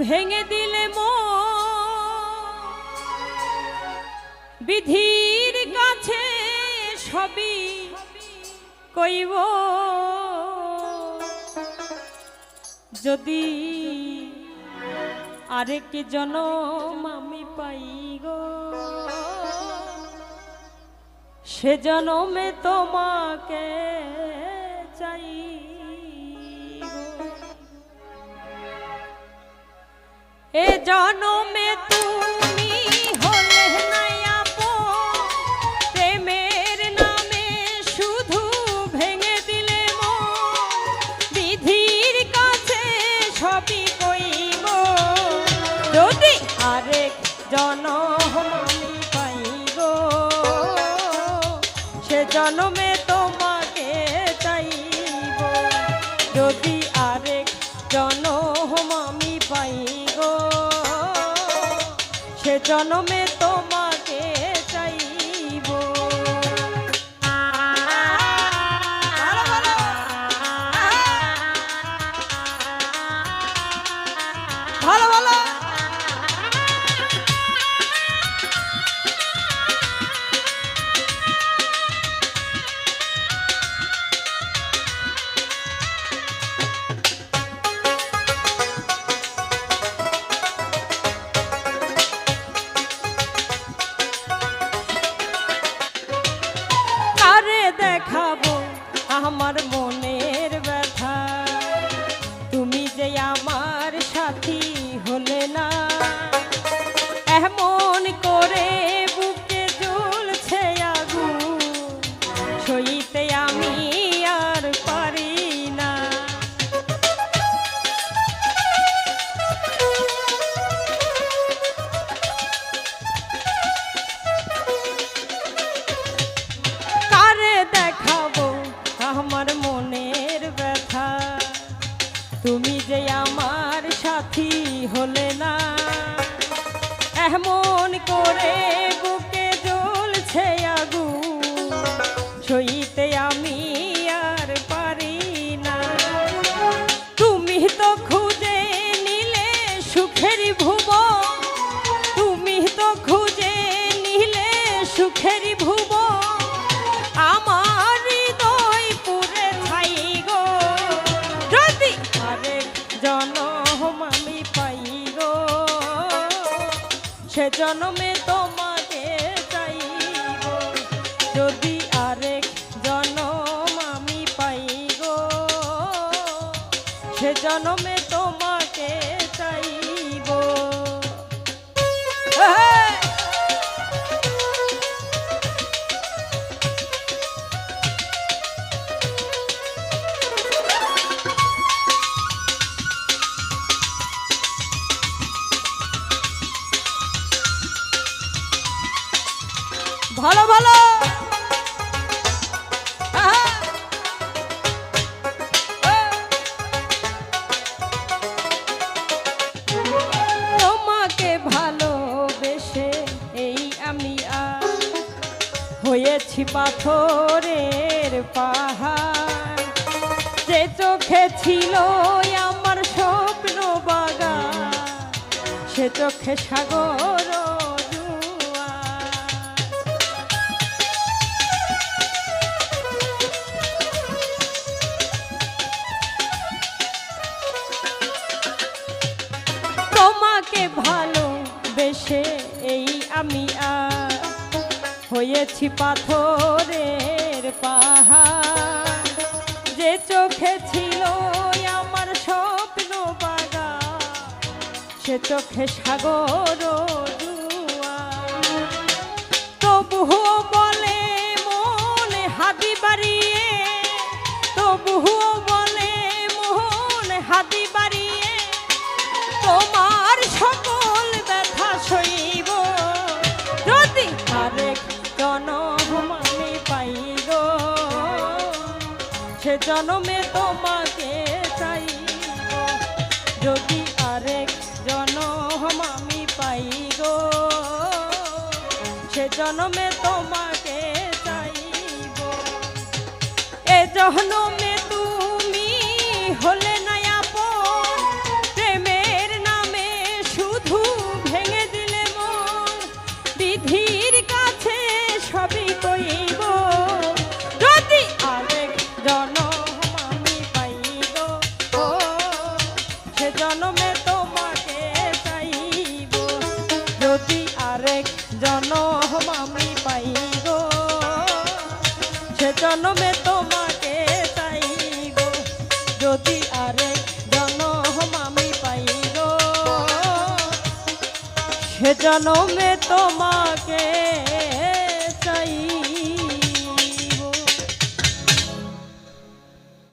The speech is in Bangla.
ভেঙে দিলে মো বিধির কাছে সবই কইব। যদি আরেক জনম আমি পাই গো, সে জনমে তোমাকে জনমে তুমি প্রেমের নামে শুধু ভেঙে দিলে। বিধির যদি আরেক জনম আমি পাই সে জনমে তোমাকে চাইব। যদি আরেক জনম জনমে তোমাকে আমার সাথী হলে না। এমন করে বুকে জ্বলছে আগু সইতে আমি আর পারি না। তুমি তো খুঁজে নিলে সুখের ভুব তুমি তো খুঁজে নিলে সুখের ভুব সে জনমে তোমাকে চাইব। যদি আরেক জনম আমি পাই গো সে জনমে তোমাকে চাইব। ভালো ভালো। তোমাকে ভালোবেসে এই আমি হয়েছি পাথরের পাহাড়। যে চোখে ছিল আমার স্বপ্ন বাগান, সে চোখে সাগর এই আমি আর হয়েছি পাথরের পাহাড়। যে চোখে ছিল আমার স্বপ্ন বাগা সে চোখে সাগর তবু তবুও জনমে তোমাকে চাই যদি আরেক জনম আমি পাই গো সে জনমে তোমাকে চাইব। এ জনমে জনম আমি পাইব সে জনমে তোমাকে চাইব যদি আরে জনম আমি পাইব সে জনমে তোমাকে